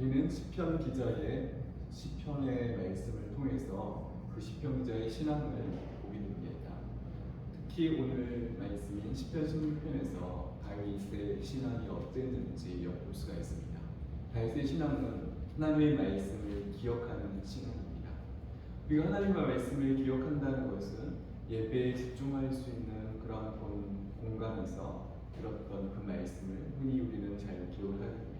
우리는 시편 기자의 시편의 말씀을 통해서 그 시편 기자의 신앙을 보게 됩니다. 특히 오늘 말씀인 시편 16편에서 다윗의 신앙이 어땠는지 엿볼 수가 있습니다. 다윗의 신앙은 하나님의 말씀을 기억하는 신앙입니다. 우리가 하나님의 말씀을 기억한다는 것은 예배에 집중할 수 있는 그런 공- 공간에서 들었던 그 말씀을 흔히 우리는 잘 됩니다.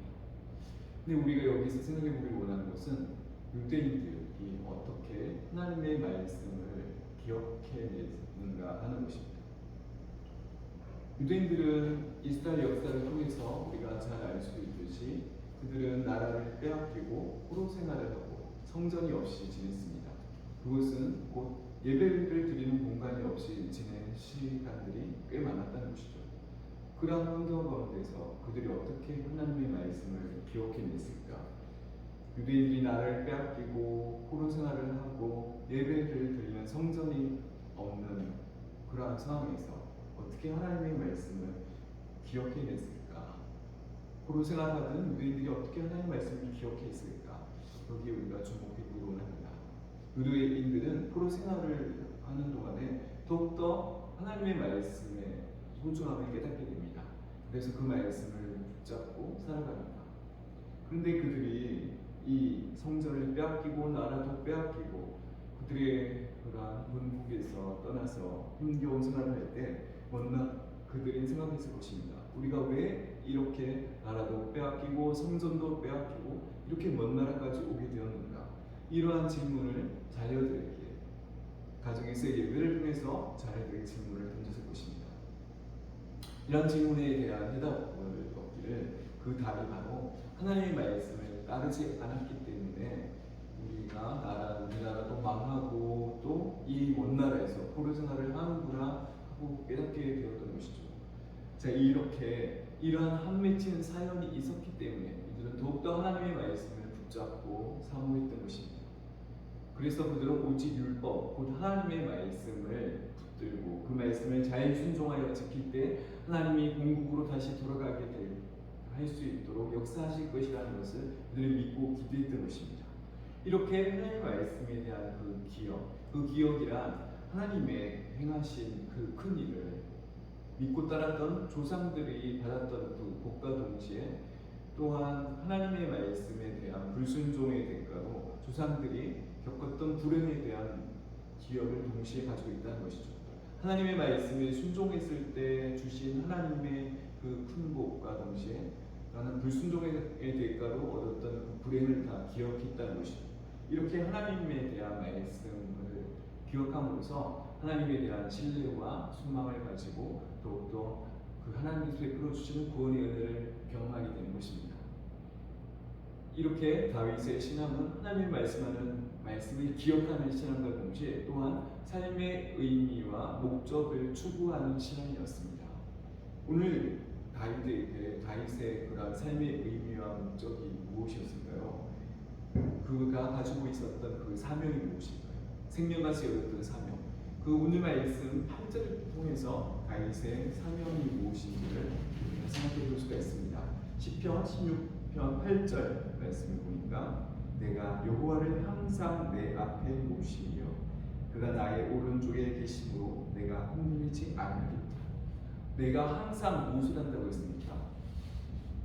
근데 우리가 여기서 생각해 보기 원하는 것은 유대인들이 어떻게 하나님의 말씀을 기억해냈는가 하는 것입니다. 유대인들은 이스라엘 역사를 통해서 우리가 잘 알 수 있듯이 그들은 나라를 빼앗기고 포로 생활을 하고 성전이 없이 지냈습니다. 그것은 곧 예배를 드리는 공간이 없이 지낸 시간들이 꽤 많았다는 것이죠. 그러한 환경 가운데서 그들이 어떻게 하나님의 말씀을 기억해냈을까? 유대인들이 나라를 빼앗기고 포로 생활을 하고 예배를 드리는 성전이 없는 그러한 상황에서 어떻게 하나님의 말씀을 기억해냈을까? 포로 생활하던 유대인들이 어떻게 하나님의 말씀을 기억했을까? 여기에 우리가 주목해 보기 원합니다. 유대인들은 포로 생활을 하는 동안에 더욱더 하나님의 말씀의 소중함을 깨닫게 됩니다. 그래서 그 말씀을 붙잡고 살아갑니다. 그런데 그들이 이 성전을 빼앗기고 나라도 빼앗기고 그들의 그러한 문국에서 떠나서 힘겨운 생활을 할때 먼나 그들이 생각했을 것입니다. 우리가 왜 이렇게 나라도 빼앗기고 성전도 빼앗기고 이렇게 먼 나라까지 오게 되었는가? 이러한 질문을 자녀들에게 가정에서 예배를 통해서 자녀들에게 질문을 던졌을 것입니다. 이런 질문에 대한 해답을 얻기를 그 답이 바로 하나님의 말씀을 따르지 않았기 때문에 우리가 나라 우리나라도 망하고 또이먼 나라에서 포로 생활을 하는구나 하고 깨닫게 되었던 것이죠. 자 이렇게 이러한 한 맺힌 사연이 있었기 때문에 이들은 더욱더 하나님의 말씀을 붙잡고 사모했던 것입니다. 그래서 그들은 오직 율법, 곧 하나님의 말씀을 붙들고 그 말씀을 잘 순종하여 지킬 때 하나님이 공국으로 다시 돌아가게 할 수 있도록 역사하실 것이라는 것을 그들은 믿고 기도했던 것입니다. 이렇게 하나님의 말씀에 대한 그 기억, 그 기억이란 하나님의 행하신 그 큰 일을 믿고 따랐던 조상들이 받았던 그 복과 동시에 또한 하나님의 말씀에 대한 불순종의 대가로 조상들이 겪었던 불행에 대한 기억을 동시에 가지고 있다는 것이죠. 하나님의 말씀에 순종했을 때 주신 하나님의 그 큰 복과 동시에 나는 불순종의 대가로 얻었던 그 불행을 다 기억했다는 것이죠. 이렇게 하나님에 대한 말씀을 기억함으로써 하나님에 대한 신뢰와 소망을 가지고 더욱더 그 하나님께서 베풀어 주시는 구원의 은혜를 경험하게 되는 것입니다. 이렇게 다윗의 신앙은 하나님의 말씀하는 말씀을 기억하는 신앙과 동시에 또한 삶의 의미와 목적을 추구하는 신앙이었습니다. 오늘 다윗의 다윗의 그런 삶의 의미와 목적이 무엇이었을까요? 그가 가지고 있었던 그 사명이 무엇일까요? 생명같이 여겼던 사명. 그 오늘 말씀 8절을 통해서 다윗의 사명이 무엇인지를 생각해 볼 수가 있습니다. 시편 16편 8절 말씀을 보니까 내가 여호와를 항상 내 앞에 모시며 그가 나의 오른쪽에 계심으로 내가 흔들리지 않으리라. 내가 항상 무엇을 한다고 했습니까?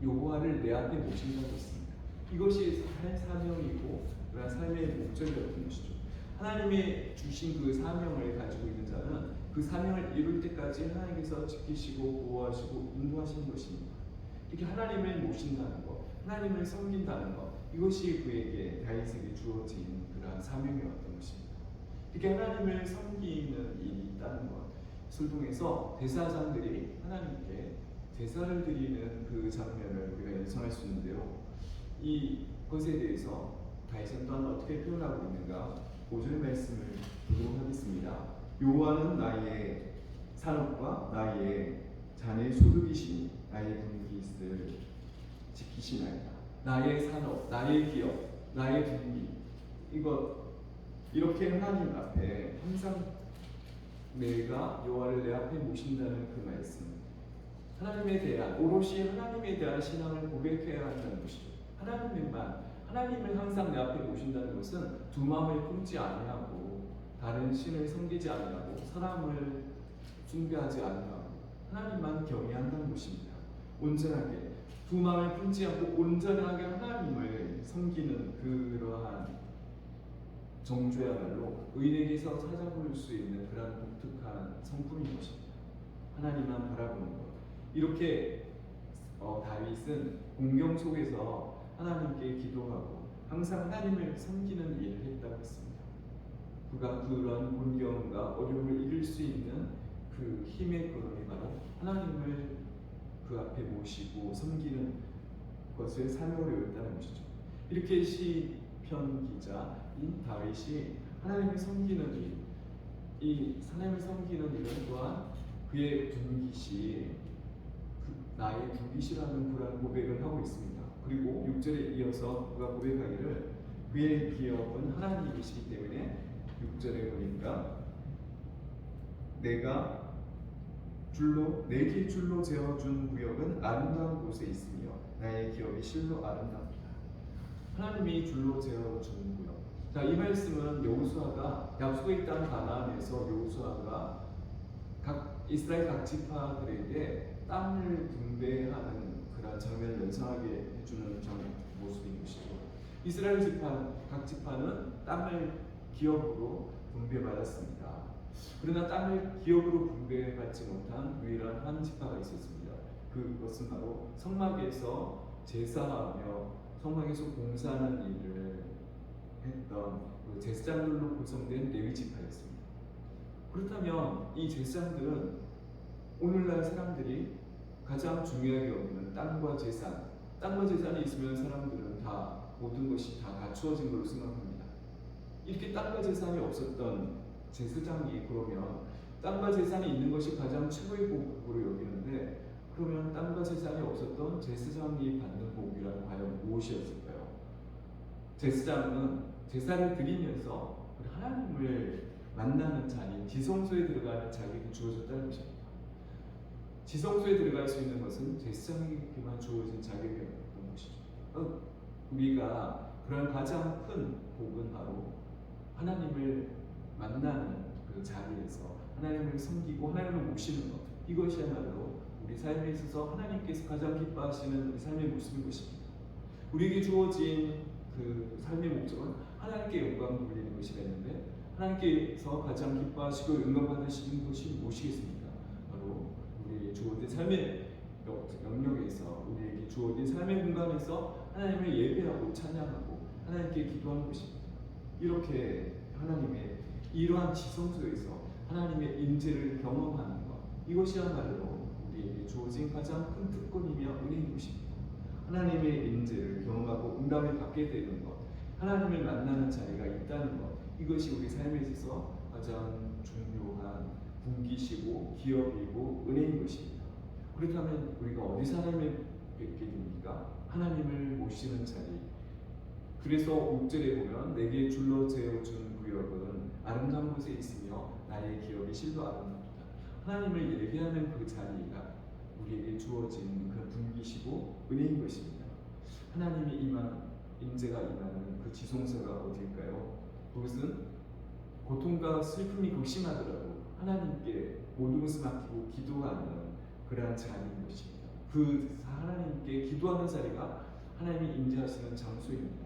여호와를 내 앞에 모신다고 했습니다. 이것이 살 사명이고 그런 삶의 목적이었던 것이죠. 하나님이 주신 그 사명을 가지고 있는 자는 그 사명을 이룰 때까지 하나님께서 지키시고 보호하시고 인도하시는 것입니다. 이렇게 하나님을 모신다는 것, 하나님을 섬긴다는 것, 이것이 그에게 다윗에게 주어진 그러한 사명이었던 것입니다. 이렇게 하나님을 섬기는 일이 있다는 것을 통해서 대사장들이 하나님께 제사를 드리는 그 장면을 우리가 연상할 수 있는데요. 이 것에 대해서 다윗은 또한 어떻게 표현하고 있는가? 5절 말씀을 보도록 하겠습니다. 여호와는 나의 산업과 나의 자네 소득이시니 나의 분깃을 지키시나이다. 나의 산업, 나의 기업, 나의 분깃 이것 이렇게 하나님 앞에 항상 내가 여호와를 내 앞에 모신다는 그 말씀 하나님에 대한 오롯이 하나님에 대한 신앙을 고백해야 한다는 것이죠. 하나님만 하나님을 항상 내 앞에 모신다는 것은 두 마음을 품지 아니하고 다른 신을 섬기지 아니하고 사람을 숭배하지 아니하고 하나님만 경외한다는 것입니다. 온전하게 두 마음을 품지 않고 온전하게 하나님을 섬기는 그러한 정죄야말로 의인에게서 찾아볼 수 있는 그러한 독특한 성품인 것입니다. 하나님만 바라보는 것. 이렇게 어, 다윗은 공경 속에서 하나님께 기도하고 항상 하나님을 섬기는 일을 했다고 했습니다. 그가 그런 곤경과 어려움을 이길 수 있는 그 힘의 근원이 바로 하나님을 그 앞에 모시고 섬기는 것을 사명으로 여겼다는 것이죠. 이렇게 시편 기자인 다윗이 하나님을 섬기는 일, 이 하나님을 섬기는 일은 그의 분깃이 그 나의 분깃이라는 그런 고백을 하고 있습니다. 그리고 6절에 이어서 그가 고백하기를 그의 기업은 하나님이시기 때문에 6절에 보니까 내가 줄로 내게 줄로 재어준 구역은 아름다운 곳에 있으며 나의 기업이 실로 아름답다. 하나님이 줄로 재어준 구역. 자, 이 말씀은 여호수아가 약속의 땅 가나안에서 여호수아가 각 이스라엘 각 지파들에게 땅을 분배하는 그런 장면을 연상하게 해주는 장 모습인 것이죠. 이스라엘 지파 각 지파는 땅을 기업으로 분배받았습니다. 그러나 땅을 기업으로 분배받지 못한 유일한 한 지파가 있었습니다. 그것은 바로 성막에서 제사하며 성막에서 봉사하는 일을 했던 그 제사장들로 구성된 레위 지파였습니다. 그렇다면 이 제사장들은 오늘날 사람들이 가장 중요하게 여기는 땅과 재산, 땅과 재산이 있으면 사람들은 다 모든 것이 다 갖추어진 걸로 생각합니다. 이렇게 땅과 재산이 없었던 제사장이 그러면 땅과 재산이 있는 것이 가장 최고의 복으로 여기는데 그러면 땅과 재산이 없었던 제사장이 받는 복이란 과연 무엇이었을까요? 제사장은 제사를 드리면서 하나님을 만나는 자리, 지성소에 들어가는 자격이 주어졌다는 것입니다. 지성소에 들어갈 수 있는 것은 제사장에게만 주어진 자격이었던 것이죠. 어, 우리가 그런 가장 큰 복은 바로 하나님을 만나는 그 자리에서 하나님을 섬기고 하나님을 모시는 것 이것이야말로 우리 삶에 있어서 하나님께서 가장 기뻐하시는 우리 삶의 모습인 것입니다. 우리에게 주어진 그 삶의 목적은 하나님께 영광 돌리는 것이랬는데 하나님께서 가장 기뻐하시고 영광 받으시는 것이 무엇이겠습니까? 바로 우리에게 주어진 삶의 영역에서 우리에게 주어진 삶의 공간에서 하나님을 예배하고 찬양하고 하나님께 기도하는 것입니다. 이렇게 하나님의 이러한 지성소에서 하나님의 임재를 경험하는 것 이것이야말로 우리에게 주어진 가장 큰 특권이며 은혜인 것입니다. 하나님의 임재를 경험하고 응답을 받게 되는 것, 하나님을 만나는 자리가 있다는 것 이것이 우리 삶에 있어서 가장 중요한 분기시고 기업이고 은혜인 것입니다. 그렇다면 우리가 어디서 하나님을 뵙게 됩니까? 하나님을 모시는 자리. 그래서 6절에 보면 내게 줄로 재어준 구역은 아름다운 곳에 있으며 나의 기업이 실로 아름답다. 하나님을 예배하는 그 자리가 우리에게 주어진 그 분기시고 은혜인 것입니다. 하나님이 임한 임재가 임하는 그 지성소가 어딜까요? 그것은 고통과 슬픔이 극심하더라도 하나님께 모든 것을 맡기고 기도하는 그러한 자리인 것입니다. 그 하나님께 기도하는 자리가 하나님이 임재하시는 장소입니다.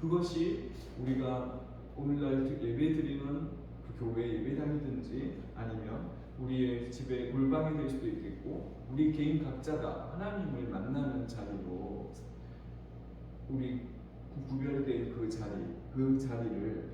그것이 우리가 오늘날 예배 드리는 그 교회 예배당이든지 아니면 우리의 집에 골방이 될 수도 있겠고 우리 개인 각자가 하나님을 만나는 자리로 우리 구별된 그 자리 그 자리를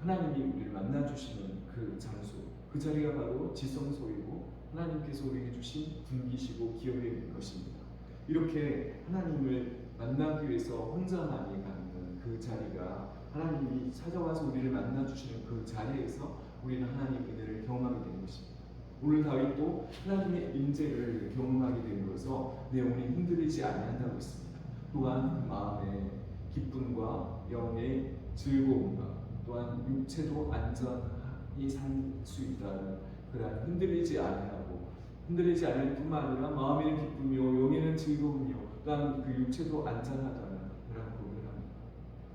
하나님이 우리를 만나 주시는 그 장소 그 자리가 바로 지성소이고 하나님께서 우리에게 주신 분기시고 기업의 것입니다. 이렇게 하나님을 만나기 위해서 혼자만이 가는 그 자리가 하나님이 찾아와서 우리를 만나 주시는 그 자리에서 우리는 하나님의 은혜를 경험하게 되는 것입니다. 오늘 다윗도 하나님의 임재를 경험하게 됨으로써 내 영혼이 흔들리지 아니한다고 했습니다. 또한 그 마음의 기쁨과 영의 즐거움과 또한 육체도 안전히 살 수 있다는 그러한 흔들리지 아니하고 흔들리지 않을 뿐만 아니라 마음에는 기쁨이요 영에는 즐거움이요 또한 그 육체도 안전하다는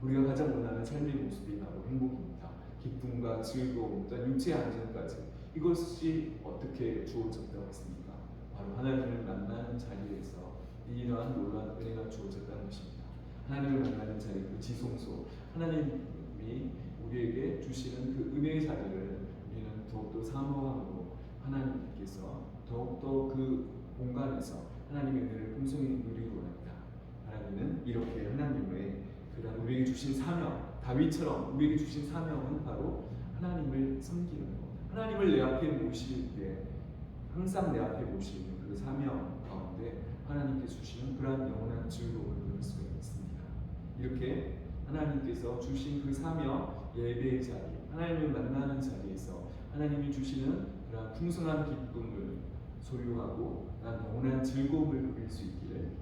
우리가 가장 원하는 삶의 모습이 바로 행복입니다. 기쁨과 즐거움, 또한 육체의 안전까지 이것이 어떻게 주어졌다고 했습니까? 바로 하나님을 만나는 자리에서 이러한 놀라운 은혜가 주어졌다는 것입니다. 하나님을 만나는 자리, 그 지성소, 하나님이 우리에게 주시는 그 은혜의 자리를 우리는 더욱더 사모함으로 하나님께서 더욱더 그 공간에서 하나님의 은혜를 풍성히 누리기 원합니다. 하나님은 이렇게 하나님의 그런 우리에게 주신 사명, 다윗처럼 우리에게 주신 사명은 바로 하나님을 섬기는 것. 하나님을 내 앞에 모실 때 항상 내 앞에 모시는 그 사명 가운데 하나님께 주시는 그러한 영원한 즐거움을 누릴 수가 있습니다. 이렇게 하나님께서 주신 그 사명 예배의 자리, 하나님을 만나는 자리에서 하나님이 주시는 그러한 풍성한 기쁨을 소유하고 그러한 영원한 즐거움을 누릴 수 있기를